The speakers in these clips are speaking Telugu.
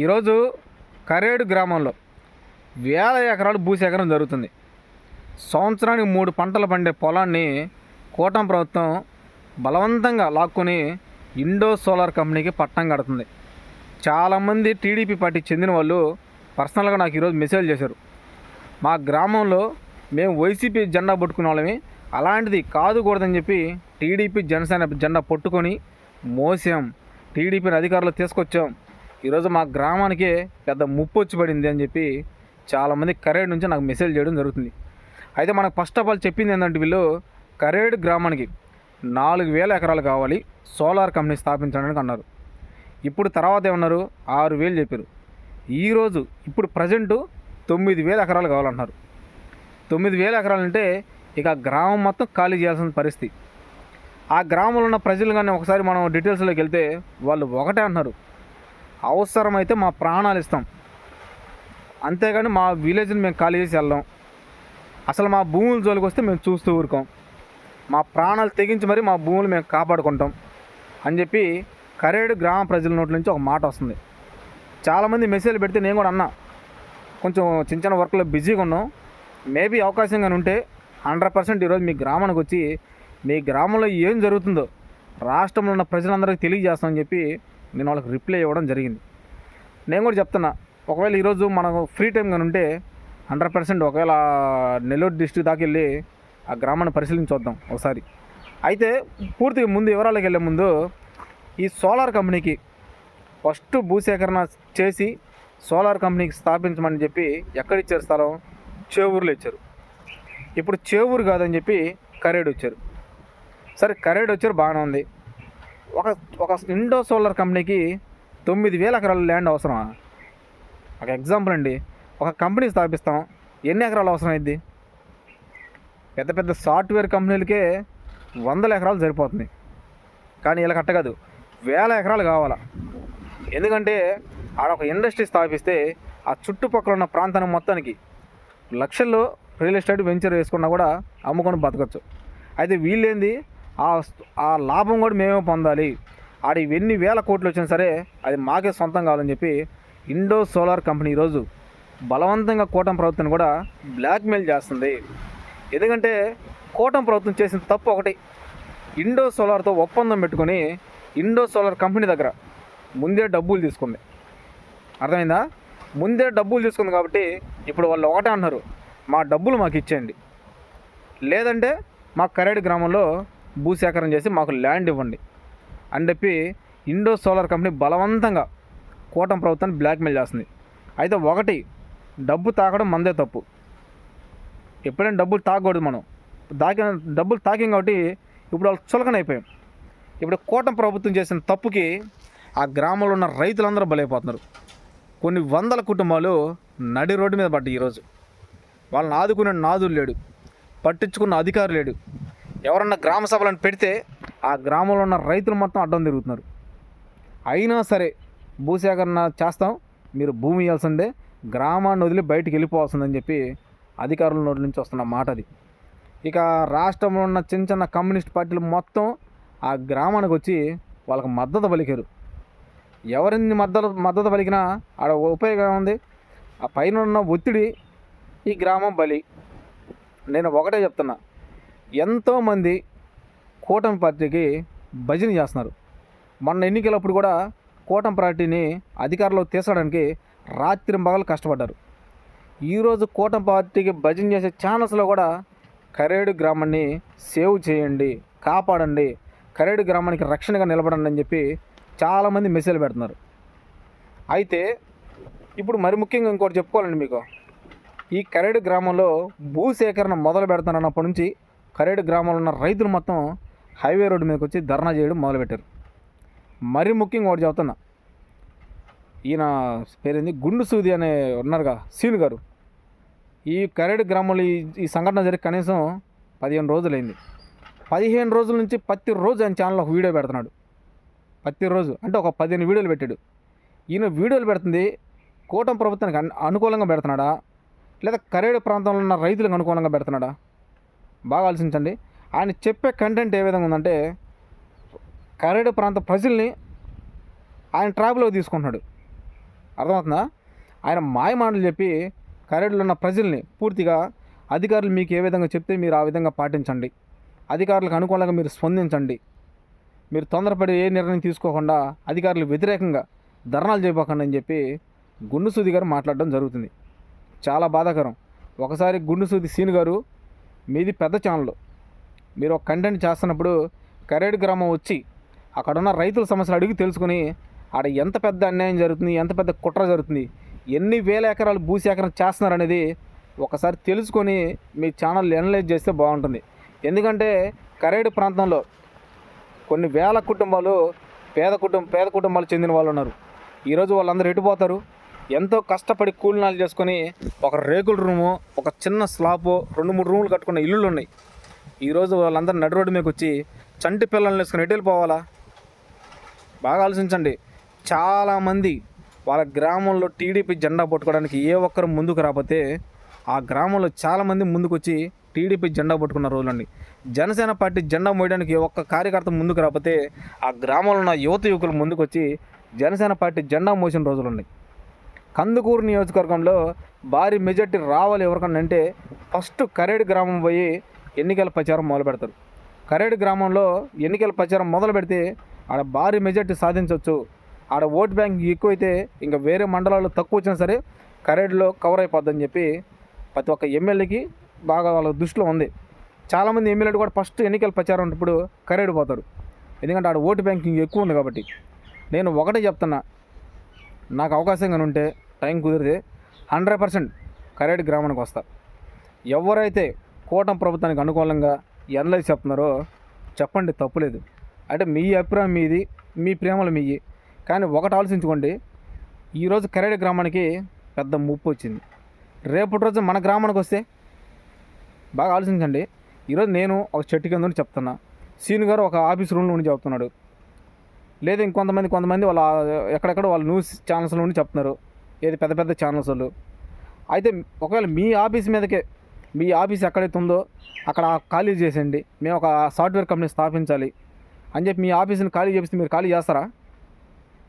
ఈరోజు కరేడు గ్రామంలో వేల ఎకరాలు భూసేకరణ జరుగుతుంది. సంవత్సరానికి మూడు పంటలు పండే పొలాన్ని కూటమి ప్రభుత్వం బలవంతంగా లాక్కొని ఇండో సోలార్ కంపెనీకి పట్టం కడుతుంది. చాలామంది టీడీపీ పార్టీ చెందిన వాళ్ళు పర్సనల్గా నాకు ఈరోజు మెసేజ్ చేశారు. మా గ్రామంలో మేము వైసీపీ జెండా పట్టుకునే వాళ్ళమే అలాంటిది కాదుకూడదని చెప్పి టీడీపీ జనసేన జెండా పట్టుకొని మోసాం. టీడీపీని అధికారులు తీసుకొచ్చాం. ఈరోజు మా గ్రామానికి పెద్ద ముప్పు వచ్చి పడింది అని చెప్పి చాలామంది కరేడ్ నుంచి నాకు మెసేజ్ చేయడం జరుగుతుంది. అయితే మనకు ఫస్ట్ ఆఫ్ ఆల్ చెప్పింది ఏంటంటే వీళ్ళు కరేడ్ గ్రామానికి నాలుగు వేల ఎకరాలు కావాలి సోలార్ కంపెనీ స్థాపించడానికి అన్నారు. ఇప్పుడు తర్వాత ఏమన్నారు? ఆరు వేలు చెప్పారు. ఈరోజు ఇప్పుడు ప్రజెంటు తొమ్మిది వేల ఎకరాలు కావాలన్నారు తొమ్మిది వేల ఎకరాలు అంటే ఇక గ్రామం మొత్తం ఖాళీ చేయాల్సిన పరిస్థితి. ఆ గ్రామంలో ఉన్న ప్రజలు కానీ ఒకసారి మనం డీటెయిల్స్లోకి వెళ్తే వాళ్ళు ఒకటే అంటున్నారు. అవసరమైతే మా ప్రాణాలు ఇస్తాం. అంతేగాని మా విలేజ్ని మేము ఖాళీ చేసి వెళ్ళాం అసలు మా భూముల జోలికి వస్తే మేము చూస్తూ ఊరుకోం. మా ప్రాణాలు తెగించి మరి మా భూములు మేము కాపాడుకుంటాం అని చెప్పి కరేడు గ్రామ ప్రజల నోట్ల నుంచి ఒక మాట వస్తుంది. చాలామంది మెసేజ్లు పెడితే నేను కూడా అన్నా కొంచెం చిన్న చిన్న వర్క్లో బిజీగా ఉన్నాం. మేబీ అవకాశం కానీ ఉంటే హండ్రెడ్ పర్సెంట్ ఈరోజు మీ గ్రామానికి వచ్చి మీ గ్రామంలో ఏం జరుగుతుందో రాష్ట్రంలో ఉన్న ప్రజలందరికీ తెలియజేస్తామని చెప్పి నేను వాళ్ళకి రిప్లై ఇవ్వడం జరిగింది. నేను కూడా చెప్తున్నా ఒకవేళ ఈరోజు మనకు ఫ్రీ టైం కానీ ఉంటే హండ్రెడ్ పర్సెంట్ ఒకవేళ నెల్లూరు డిస్టిక్ దాకా వెళ్ళి ఆ గ్రామాన్ని పరిశీలించి చూద్దాం ఒకసారి. అయితే పూర్తిగా ముందు వివరాలకు వెళ్ళే ముందు ఈ సోలార్ కంపెనీకి ఫస్ట్ భూసేకరణ చేసి సోలార్ కంపెనీకి స్థాపించమని చెప్పి ఎక్కడ ఇచ్చారు స్థలం? చేవూరులో ఇచ్చారు. ఇప్పుడు చేవూరు కాదని చెప్పి కరేడు వచ్చారు సరే కరేడు వచ్చారు బాగానే ఉంది. ఒక ఒక ఇండో సోలార్ కంపెనీకి తొమ్మిది వేల ఎకరాల ల్యాండ్ అవసరమా? ఒక ఎగ్జాంపుల్ అండి. ఒక కంపెనీ స్థాపిస్తాం. ఎన్ని ఎకరాలు అవసరం అయింది పెద్ద పెద్ద సాఫ్ట్వేర్ కంపెనీలకే వందల ఎకరాలు సరిపోతుంది. కానీ ఇలా కట్టగదు వేల ఎకరాలు కావాలా? ఎందుకంటే ఆడ ఒక ఇండస్ట్రీ స్థాపిస్తే ఆ చుట్టుపక్కల ఉన్న ప్రాంతానికి మొత్తానికి లక్షల్లో రియల్ ఎస్టేట్ వెంచర్ వేసుకున్నా కూడా అమ్ముకొని బతకచ్చు. అయితే వీళ్ళేంది? ఆ ఆ లాభం కూడా మేమే పొందాలి. ఆడ ఎన్ని వేల కోట్లు వచ్చినా సరే అది మాకే సొంతం కావాలని చెప్పి ఇండో సోలార్ కంపెనీ ఈరోజు బలవంతంగా కూటమి ప్రభుత్వం కూడా బ్లాక్మెయిల్ చేస్తుంది. ఎందుకంటే కూటమి ప్రభుత్వం చేసిన తప్పు ఒకటి. ఇండో సోలార్తో ఒప్పందం పెట్టుకొని ఇండో సోలార్ కంపెనీ దగ్గర ముందే డబ్బులు తీసుకుంది. అర్థమైందా? ముందే డబ్బులు తీసుకుంది కాబట్టి ఇప్పుడు వాళ్ళు ఒకటే అన్నారు మా డబ్బులు మాకు ఇచ్చేయండి. లేదంటే మా కరేడు గ్రామంలో భూసేకరణ చేసి మాకు ల్యాండ్ ఇవ్వండి అని చెప్పి ఇండో సోలార్ కంపెనీ బలవంతంగా కూటమి ప్రభుత్వాన్ని బ్లాక్మెయిల్ చేస్తుంది. అయితే ఒకటి డబ్బు తాకడం మందే తప్పు. ఎప్పుడైనా డబ్బులు తాగకూడదు మనం. దాకిన డబ్బులు తాకాం కాబట్టి ఇప్పుడు వాళ్ళు చులకన అయిపోయాం. ఇప్పుడు కూటమి ప్రభుత్వం చేసిన తప్పుకి ఆ గ్రామంలో ఉన్న రైతులందరూ బలైపోతున్నారు. కొన్ని వందల కుటుంబాలు నడి రోడ్డు మీద పడ్డాయి ఈరోజు. వాళ్ళని ఆదుకునే నాదులు లేడు. పట్టించుకున్న అధికారు లేడు. ఎవరన్నా గ్రామ సభలను పెడితే ఆ గ్రామంలో ఉన్న రైతులు మొత్తం అడ్డం తిరుగుతున్నారు. అయినా సరే భూసేకరణ చేస్తాం మీరు భూమి ఇవ్వాల్సిందే గ్రామాన్ని వదిలి బయటికి వెళ్ళిపోవాల్సిందని చెప్పి అధికారుల నోటి నుంచి వస్తున్న మాట అది. ఇక రాష్ట్రంలో ఉన్న చిన్న చిన్న కమ్యూనిస్ట్ పార్టీలు మొత్తం ఆ గ్రామానికి వచ్చి వాళ్ళకి మద్దతు పలికారు. ఎవరిని మద్దతు మద్దతు పలికినా ఆడ ఉపయోగం ఉంది. ఆ పైన ఉన్న ఒత్తిడి ఈ గ్రామం బలి. నేను ఒకటే చెప్తున్నా. ఎంతోమంది కూటమి పార్టీకి భజన చేస్తున్నారు. మొన్న ఎన్నికలప్పుడు కూడా కూటమి పార్టీని అధికారంలో తీసుకోవడానికి రాత్రి మగలు కష్టపడ్డారు. ఈరోజు కూటమి పార్టీకి భజన చేసే ఛానల్స్లో కూడా కరేడు గ్రామాన్ని సేవ్ చేయండి కాపాడండి కరేడు గ్రామానికి రక్షణగా నిలబడండి అని చెప్పి చాలామంది మెసేజ్లు పెడుతున్నారు. అయితే ఇప్పుడు మరి ముఖ్యంగా ఇంకోటి చెప్పుకోవాలండి మీకు. ఈ కరేడు గ్రామంలో భూసేకరణ మొదలు పెడతానన్నప్పటి నుంచి కరేడు గ్రామంలో ఉన్న రైతులు మొత్తం హైవే రోడ్డు మీదకి వచ్చి ధర్నా చేయడం మొదలుపెట్టారు. మరి ముఖ్యంగా ఒకటి చెబుతున్నా ఈయన పేరేంది? గుండు సూది అనే ఉన్నారుగా సీను గారు. ఈ కరేడు గ్రామంలో ఈ ఈ సంఘటన జరిగి కనీసం పదిహేను రోజులైంది. పదిహేను రోజుల నుంచి ప్రతి రోజు ఆయన ఛానల్లో ఒక వీడియో పెడుతున్నాడు. ప్రతిరోజు అంటే ఒక పదిహేను వీడియోలు పెట్టాడు. ఈయన వీడియోలు పెడుతుంది కూటమి ప్రభుత్వానికి అనుకూలంగా పెడుతున్నాడా? లేదా కరేడు ప్రాంతంలో ఉన్న రైతులకు అనుకూలంగా పెడుతున్నాడా? బాగా ఆలోచించండి ఆయన చెప్పే కంటెంట్ ఏ విధంగా ఉందంటే కరేడు ప్రాంత ప్రజల్ని ఆయన ట్రాప్లో తీసుకుంటున్నాడు. అర్థమవుతుందా? ఆయన మాయ మాటలు చెప్పి కరేడులో ఉన్న ప్రజల్ని పూర్తిగా అధికారులు మీకు ఏ విధంగా చెప్తే మీరు ఆ విధంగా పాటించండి. అధికారులకు అనుకూలంగా మీరు స్పందించండి. మీరు తొందరపడి ఏ నిర్ణయం తీసుకోకుండా అధికారులు వ్యతిరేకంగా ధర్నాలు చేయబోకండి అని చెప్పి గుండుసూది గారు మాట్లాడడం జరుగుతుంది. చాలా బాధాకరం. ఒకసారి గుండుసూది సీన్ గారు మీది పెద్ద ఛానల్. మీరు ఒక కంటెంట్ చేస్తున్నప్పుడు కరేడు గ్రామం వచ్చి అక్కడ ఉన్న రైతుల సమస్యలు అడిగి తెలుసుకుని ఆడ ఎంత పెద్ద అన్యాయం జరుగుతుంది ఎంత పెద్ద కుట్ర జరుగుతుంది ఎన్ని వేల ఎకరాలు భూసేకరణ చేస్తున్నారు అనేది ఒకసారి తెలుసుకొని మీ ఛానల్ ఎనలైజ్ చేస్తే బాగుంటుంది. ఎందుకంటే కరేడు ప్రాంతంలో కొన్ని వేల కుటుంబాలు పేద కుటుంబం పేద కుటుంబాలు చెందిన వాళ్ళు ఉన్నారు ఈరోజు వాళ్ళందరూ ఎటుపోతారు ఎంతో కష్టపడి కూలినాలు చేసుకొని ఒక రేకుల రూము ఒక చిన్న స్లాపు రెండు మూడు రూములు కట్టుకున్న ఇల్లులు ఉన్నాయి ఈరోజు వాళ్ళందరూ నడి రోడ్డు మీదకి వచ్చి చంటి పిల్లల్ని వేసుకొని ఎటు వెళ్ళిపోవాలా? బాగా ఆలోచించండి. చాలామంది వాళ్ళ గ్రామంలో టీడీపీ జెండా పట్టుకోవడానికి ఏ ఒక్కరు ముందుకు రాకపోతే ఆ గ్రామంలో చాలామంది ముందుకు వచ్చి టీడీపీ జెండా పట్టుకున్న రోజులండి. జనసేన పార్టీ జెండా మోయడానికి ఒక్క కార్యకర్త ముందుకు రాకపోతే ఆ గ్రామంలో ఉన్న యువత యువకులు ముందుకు వచ్చి జనసేన పార్టీ జెండా మోసిన రోజులు ఉన్నాయి కందుకూరు నియోజకవర్గంలో భారీ మెజార్టీ రావాలి ఎవరికన్నా అంటే ఫస్ట్ కరేడు గ్రామం పోయి ఎన్నికల ప్రచారం మొదలు పెడతారు. కరేడు గ్రామంలో ఎన్నికల ప్రచారం మొదలు పెడితే ఆడ భారీ మెజార్టీ సాధించవచ్చు. ఆడ ఓట్ బ్యాంక్ ఎక్కువైతే ఇంకా వేరే మండలాల్లో తక్కువ వచ్చినా సరే కరేడులో కవర్ అయిపోద్దని చెప్పి ప్రతి ఒక్క ఎమ్మెల్యేకి బాగా వాళ్ళ దృష్టిలో ఉంది. చాలామంది ఎమ్మెల్యేలు కూడా ఫస్ట్ ఎన్నికల ప్రచారం ఉన్నప్పుడు కరేడు పోతారు. ఎందుకంటే ఆడ ఓటు బ్యాంకింగ్ ఎక్కువ ఉంది కాబట్టి. నేను ఒకటే చెప్తున్నా. నాకు అవకాశం కానీ ఉంటే టైం కుదిరితే హండ్రెడ్ పర్సెంట్ కరేడు గ్రామానికి వస్తా. ఎవరైతే కూటమి ప్రభుత్వానికి అనుకూలంగా ఎనలైజ్ చెప్తున్నారో చెప్పండి తప్పులేదు అంటే మీ అభిప్రాయం మీది మీ ప్రేమలు మీయి. కానీ ఒకటి ఆలోచించుకోండి ఈరోజు కరేడి గ్రామానికి పెద్ద ముప్పు వచ్చింది. రేపటి రోజు మన గ్రామానికి వస్తే బాగా ఆలోచించండి. ఈరోజు నేను ఒక చెట్టు కింద నుండి చెప్తున్నా. సీను గారు ఒక ఆఫీస్ రూమ్లో ఉండి చెప్తున్నాడు. లేదా ఇంకొంతమంది కొంతమంది వాళ్ళ ఎక్కడెక్కడ వాళ్ళ న్యూస్ ఛానల్స్లో నుండి చెప్తున్నారు. ఏది పెద్ద పెద్ద ఛానల్స్ వాళ్ళు. అయితే ఒకవేళ మీ ఆఫీస్ మీదకే మీ ఆఫీస్ ఎక్కడైతే ఉందో అక్కడ ఖాళీ చేసేయండి. మేము ఒక సాఫ్ట్వేర్ కంపెనీ స్థాపించాలి అని చెప్పి మీ ఆఫీస్ని ఖాళీ చేపిస్తే మీరు ఖాళీ చేస్తారా?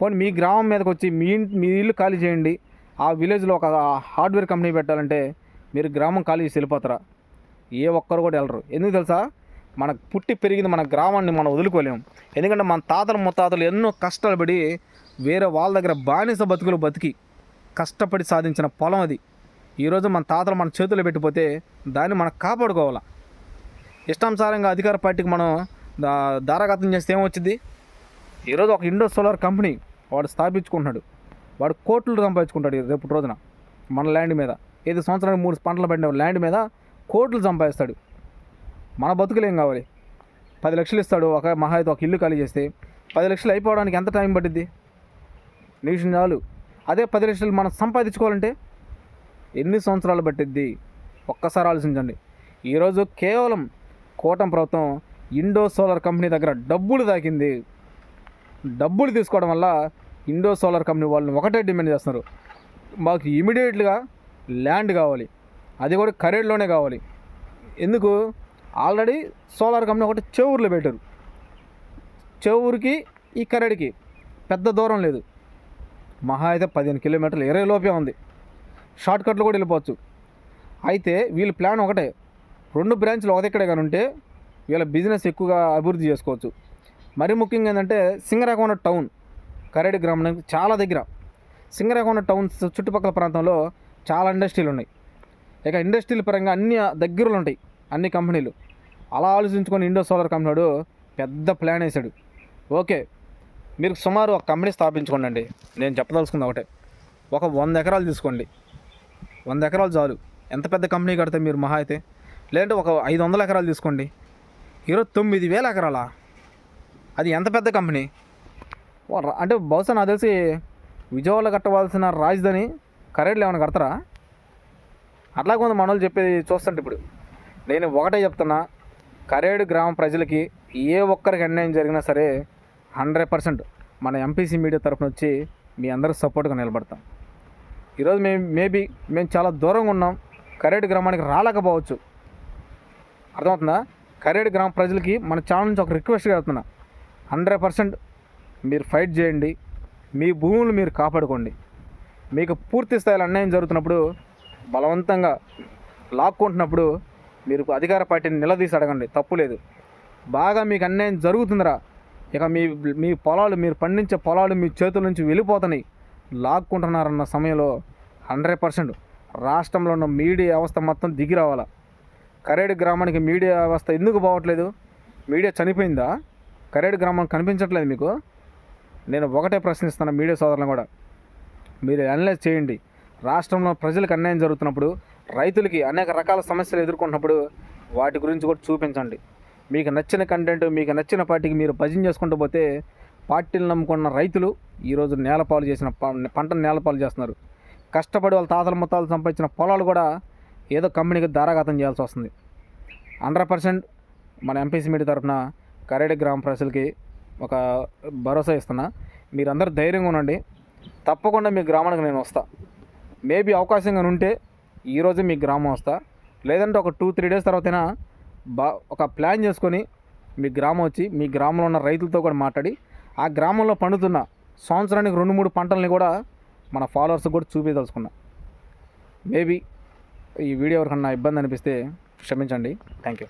పోనీ మీ గ్రామం మీదకి వచ్చి మీ ఇంటి మీ ఇల్లు ఖాళీ చేయండి. ఆ విలేజ్లో ఒక హార్డ్వేర్ కంపెనీ పెట్టాలంటే మీరు గ్రామం ఖాళీ చేసి వెళ్ళిపోతారా? ఏ ఒక్కరు కూడా వెళ్ళరు. ఎందుకు తెలుసా? మనకు పుట్టి పెరిగింది మన గ్రామాన్ని మనం వదులుకోలేము ఎందుకంటే మన తాతలు ముత్తాతలు ఎన్నో కష్టాలు పడి వేరే వాళ్ళ దగ్గర బానిస బతుకులు బతికి కష్టపడి సాధించిన పొలం అది. ఈరోజు మన తాతలు మన చేతుల్లో పెట్టిపోతే దాన్ని మనం కాపాడుకోవాలా? ఇష్టానుసారంగా అధికార పార్టీకి మనం దా- దారాఘాతం చేస్తే ఏమొచ్చింది ఈరోజు ఒక ఇండో సోలార్ కంపెనీ వాడు స్థాపించుకుంటున్నాడు. వాడు కోట్లు సంపాదించుకుంటాడు ఈ రేపు రోజున మన ల్యాండ్ మీద. ఏది సంవత్సరానికి మూడు పంటలు పడిన ల్యాండ్ మీద కోట్లు సంపాదిస్తాడు. మన బతుకులు ఏం కావాలి? పది లక్షలు ఇస్తాడు ఒక మహా అయితే ఒక ఇల్లు ఖాళీ చేస్తే. పది లక్షలు అయిపోవడానికి ఎంత టైం పట్టిద్ది? నిమిషం చాలు. అదే పది లక్షలు మనం సంపాదించుకోవాలంటే ఎన్ని సంవత్సరాలు పట్టిద్ది? ఒక్కసారి ఆలోచించండి. ఈరోజు కేవలం కూటమి ప్రభుత్వం ఇండో సోలార్ కంపెనీ దగ్గర డబ్బులు దాకింది డబ్బులు తీసుకోవడం వల్ల ఇండో సోలార్ కంపెనీ వాళ్ళని ఒకటే డిమాండ్ చేస్తున్నారు. మాకు ఇమీడియట్గా ల్యాండ్ కావాలి. అది కూడా కరేడ్లోనే కావాలి. ఎందుకు? ఆల్రెడీ సోలార్ కంపెనీ ఒకటి చెవురులో పెట్టారు. చెవురికి ఈ కరేడికి పెద్ద దూరం లేదు. మహా అయితే పదిహేను కిలోమీటర్లు ఇరవై లోపే ఉంది. షార్ట్ కట్లు కూడా వెళ్ళిపోవచ్చు. అయితే వీళ్ళ ప్లాన్ ఒకటే. రెండు బ్రాంచ్లు ఒక దగ్గరే కానీ ఉంటే వీళ్ళ బిజినెస్ ఎక్కువగా అభివృద్ధి చేసుకోవచ్చు. మరీ ముఖ్యంగా ఏంటంటే సింగరాకొండ టౌన్ కరేడి గ్రామం చాలా దగ్గర. సింగరాకొండ టౌన్ చుట్టుపక్కల ప్రాంతంలో చాలా ఇండస్ట్రీలు ఉన్నాయి. ఇక ఇండస్ట్రీల పరంగా అన్ని దగ్గరలో ఉంటాయి అన్ని కంపెనీలు. అలా ఆలోచించుకొని ఇండో సోలార్ కంపెనీ వాడు పెద్ద ప్లాన్ వేశాడు ఓకే మీరు సుమారు ఒక కంపెనీ స్థాపించుకోండి నేను చెప్పదలుచుకుంది ఒకటే. ఒక వంద ఎకరాలు తీసుకోండి. వంద ఎకరాలు చాలు. ఎంత పెద్ద కంపెనీ కడితే మీరు మహా అయితే? లేదంటే ఒక ఐదు వందల ఎకరాలు తీసుకోండి. ఈరోజు తొమ్మిది వేల ఎకరాలా? అది ఎంత పెద్ద కంపెనీ? అంటే బహుశా నాకు తెలిసి విజయవాడలో కట్టవలసిన రాజధాని కరేట్లో ఏమైనా కడతారా? అట్లా కొంత మన వాళ్ళు చెప్పేది చూస్తుంటే ఇప్పుడు. నేను ఒకటే చెప్తున్నా కరేడు గ్రామ ప్రజలకి ఏ ఒక్కరికి అన్యాయం జరిగినా సరే హండ్రెడ్ పర్సెంట్ మన ఎంపీసీ మీడియా తరఫున వచ్చి మీ అందరూ సపోర్ట్గా నిలబడతాం. ఈరోజు మేము మేబీ మేము చాలా దూరంగా ఉన్నాం. కరేడు గ్రామానికి రాలేకపోవచ్చు. అర్థమవుతుందా? కరేడు గ్రామ ప్రజలకి మన ఛానల్ నుంచి ఒక రిక్వెస్ట్ చేస్తున్నా. హండ్రెడ్ పర్సెంట్ మీరు ఫైట్ చేయండి. మీ భూములు మీరు కాపాడుకోండి. మీకు పూర్తి స్థాయిలో అన్యాయం జరుగుతున్నప్పుడు బలవంతంగా లాక్కుంటున్నప్పుడు మీరు అధికార పార్టీని నిలదీసి అడగండి. తప్పు లేదు. బాగా మీకు అన్యాయం జరుగుతుందిరా. ఇక మీ మీ పొలాలు మీరు పండించే పొలాలు మీ చేతుల నుంచి వెళ్ళిపోతున్నాయి. లాక్కుంటున్నారన్న సమయంలో హండ్రెడ్ పర్సెంట్ రాష్ట్రంలో ఉన్న మీడియా వ్యవస్థ మొత్తం దిగి రావాలా? కరేడు గ్రామానికి మీడియా వ్యవస్థ ఎందుకు పోవట్లేదు? మీడియా చనిపోయిందా? కరేడు గ్రామం కనిపించట్లేదు మీకు? నేను ఒకటే ప్రశ్నిస్తాను మీడియా సోదరులను కూడా. మీరు అనలైజ్ చేయండి. రాష్ట్రంలో ప్రజలకు అన్యాయం జరుగుతున్నప్పుడు రైతులకి అనేక రకాల సమస్యలు ఎదుర్కొంటున్నప్పుడు వాటి గురించి కూడా చూపించండి. మీకు నచ్చిన కంటెంట్ మీకు నచ్చిన పార్టీకి మీరు భజన చేసుకుంటూ పోతే పార్టీలు నమ్ముకున్న రైతులు ఈరోజు నేలపాలు చేసిన ప- పంటను నేలపాలు చేస్తున్నారు. కష్టపడి వాళ్ళ తాతల ముత్తాలు సంపాదించిన పొలాలు కూడా ఏదో కంపెనీకి దారాఘాతం చేయాల్సి వస్తుంది. హండ్రెడ్ పర్సెంట్ మన ఎంపీసీ మీడియా తరఫున కరేడి గ్రామ ప్రజలకి ఒక భరోసా ఇస్తున్నా. మీరందరూ ధైర్యంగా ఉండండి. తప్పకుండా మీ గ్రామానికి నేను వస్తా. మేబీ అవకాశంగా ఉంటే ఈరోజు మీ గ్రామం వస్తా. లేదంటే ఒక టూ త్రీ డేస్ తర్వాతైనా బా ఒక ప్లాన్ చేసుకొని మీ గ్రామం వచ్చి మీ గ్రామంలో ఉన్న రైతులతో కూడా మాట్లాడి ఆ గ్రామంలో పండుతున్న సంవత్సరానికి రెండు మూడు పంటల్ని కూడా మన ఫాలోవర్స్ కూడా చూపించదలుచుకున్నా. మేబీ ఈ వీడియో ఎవరికన్నా ఇబ్బంది అనిపిస్తే క్షమించండి. Thank you